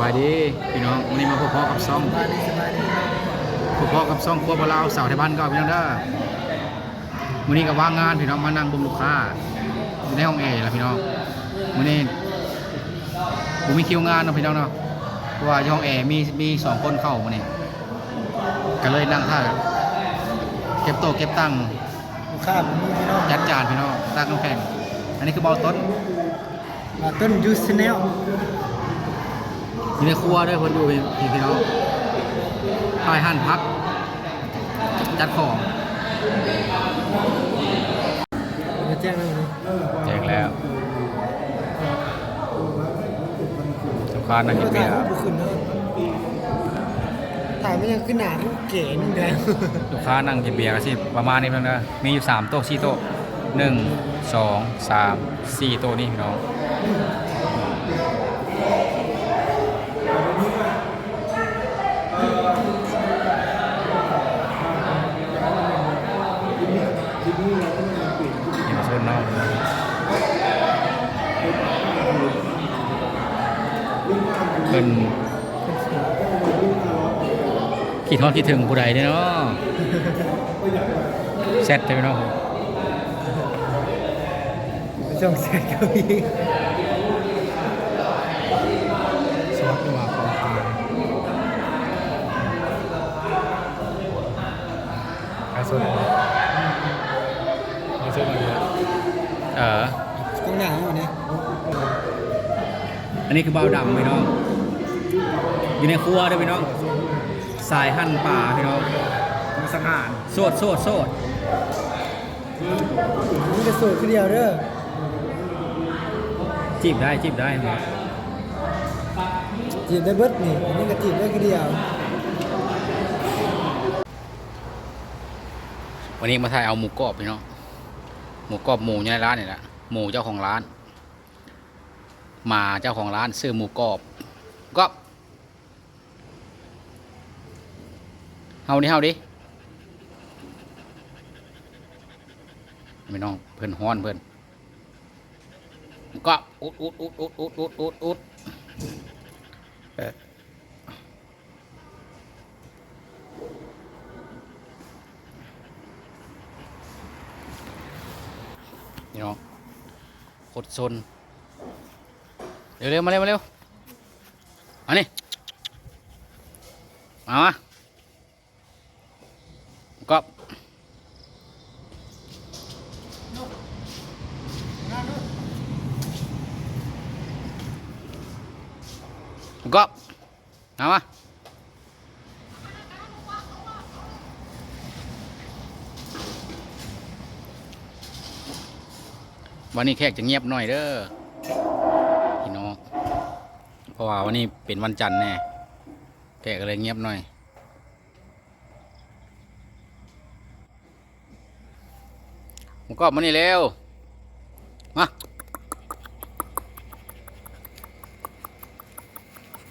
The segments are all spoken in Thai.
บายดีพี่น้องวันนี้มาพบพ่อกับซ่องสบายดีสบายดีพบพ่อกับซ่องครัวบะลาวสาวไทยบ้านก็พี่น้องเด้อวันนี้ก็ว่างงานพี่น้องมานั่งบ่มลูกค้าอยู่ในห้องแอร์แล้วพี่น้องวันนี้ผมมีคิวงานเนาะพี่น้องเนาะเพราะว่าอยู่ห้องแอร์มีมีสองคนเข้ามานี่ก็เลยนั่งท่าเก็บโต๊ะเก็บตังค์ลูกค้าผมมีพี่น้องจัดจานพี่น้องตั้งน้ำแข็งอันนี้คือเบาต้นอ่าต้นยูสแนล อยู่ในครัวด้วยคนดูพี่พี่น้องถ่ายหั่นพัก จัดของมาแจ้งแล้วนี่แจกแล้วลูกค้านั่งกินเบียร์บุขึ้นเนอะถ่ายไม่ยังขึ้นหนาทุกเก๋นึงแดงลูกค้านั่งกินเบียร์กันสิประมาณนี้เพียงเด้อมีอยู่สามโต๊ะสี่โต๊ะหนึ่งสองสามสี่โต๊ะนี่พี่น้องนี่มาชนเนาะเป็น คิดทอดคิดถึงผู้ใดเนี่ยเนาะเซตเลยเนาะช่องเสร็จก็มีซอสดีกว่าของตายไอโซนไอโซนอะไรเนี่ยเออตรงหน้าอยู่เนี่ยอันนี้คือเบาดำพี่น้องอยู่ในครัวด้วยพี่น้อง สายหั่นป่าพี่น้องมาสังหารโสดโสดโสดนี่จะสูตรคือเดียวเด้อจีบได้จีบได้ครับจีบได้เบิดนี่อันนี้ก็จีบได้คือเดียว วันนี้มาถ่ายเอาหมูกรอบพี่น้องหมูกรอบหมูอยู่ในร้านนี่แหละหมูเจ้าของร้าน มาเจ้าของร้านซื้อหมูกรอบก็ เฮาดิเฮาดิพี่น้องเพิ่นฮ้อนเพิ่นก็อุดอุดอุดอุดอุดอุดอุดอุดนี่น้องขดซนเร็วเร็วมาเร็วมาเร็วอันนี้มา ก็มามาวันนี้แขกจะเงียบหน่อยเด้อพี่น้องเพราะว่าวันนี้เป็นวันจันทร์แน่แขกก็เลยเงียบหน่อยหมูกรอบมานี่เร็ว มา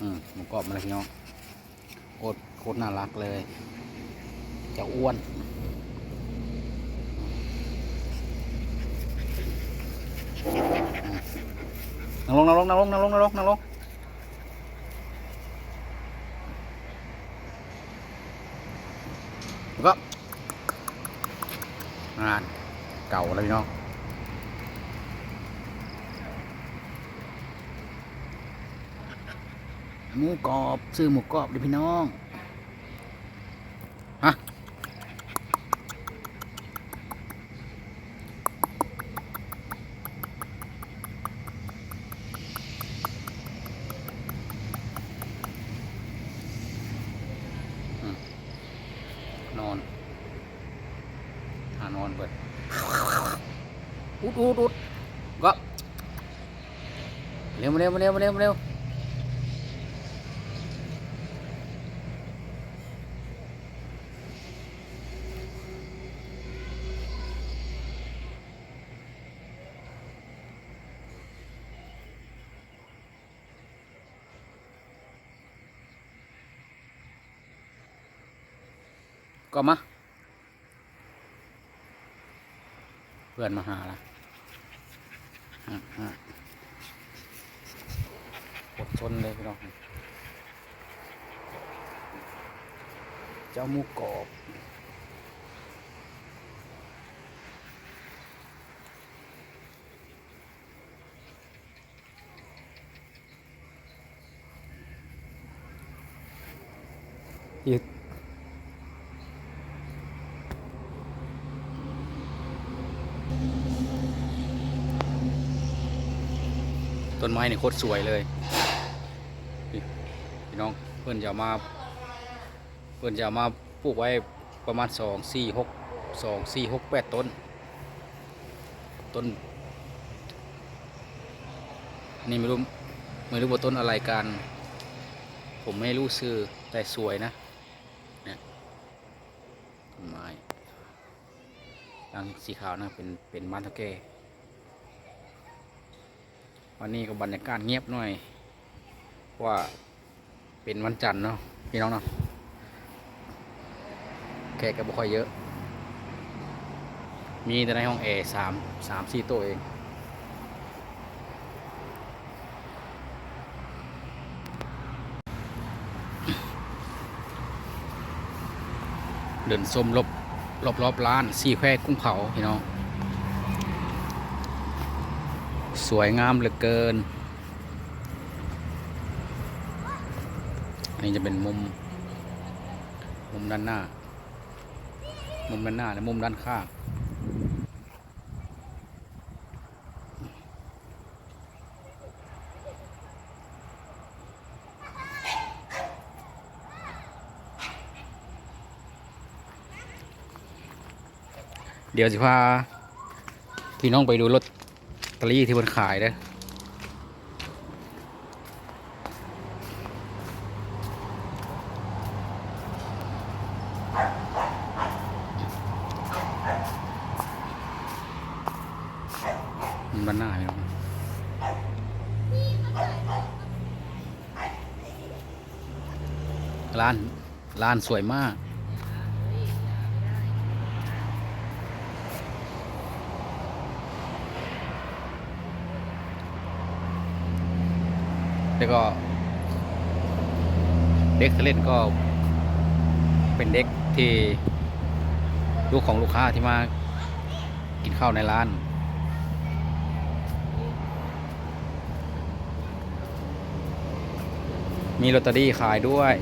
อืมหมู กรอบมาเลยพี่น้องโคตรโคตรน่ารักเลย จะอ้วนนั่งลงนั่งลงนั่งลงนั่งลงนั่งลงนั่งลงแล้วก็งานเก่าแล้วพี่น้อง หมูกรอบซื้อหมูกรอบดิพี่น้องฮะนอนหานอนเบิดอุดอุดอุดก็เร็วมาเร็วมาเร็วมาเร็วมาเร็ว ก็มา เพื่อนมาหาละปดชนเลยพี่น้องเจ้ามูกรอบยึด ต้นไม้นี่โคตรสวยเลยพี่น้องเพื่อนจะมาเพื่อนจะมาปลูกไว้ประมาณสองสี่หกสองสี่หกแปดต้น ต้น นี่ไม่รู้ไม่รู้ว่าต้นอะไรกัน ผมไม่รู้ชื่อแต่สวยนะเนี่ยต้นไม้รังสีขาวนะเป็นเป็นมันเทาแก่ วันนี้ก็บรรยากาศเงียบหน่อยว่าเป็นวันจันทร์เนาะพี่น้องเนาะแขกก็บ่ค่อยเยอะ มีแต่ในห้องแอร์สามสามสี่โต๊ะเองเดินส้มรอบรอบรอบร้านสี่แควกุ้งเผาพี่น้อง สวยงามเหลือเกิน อันนี้จะเป็นมุม มุมด้านหน้า มุมด้านหน้าและมุมด้านข้างเดี๋ยวสิพาพี่น้องไปดูรถ อรี่ที่บนขายเด้อมุมด้านหน้าพี่น้องร้าน ร้านสวยมาก แล้วก็เด็กเล่นก็เป็นเด็กที่ลูกของลูกค้าที่มากินข้าวในร้าน มีลอตเตอรี่ขายด้วย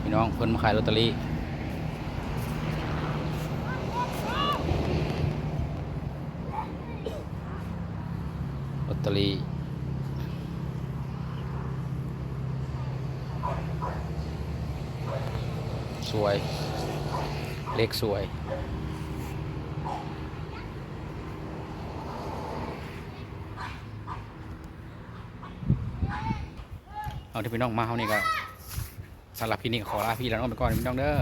พี่น้องเพิ่นมาขายลอตเตอรี่ ลอตเตอรี่ส วย เลขสวย เอาที่พี่น้องมาเขานี่ก็สำหรับพี่นี่ขอลาพี่แล้วน้องไปก่อนพี่น้องเด้อ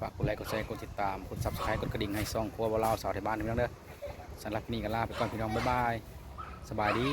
ฝากกดไลค์กดแชร์กดติดตามกดซับสไครต์กดกระดิ่งให้ซ่องครัวบาลาวสาวไทยบ้านพี่น้องเด้อสำหรับพี่นี่ก็ลาไปก่อนพี่น้องบ๊ายบายสบายดี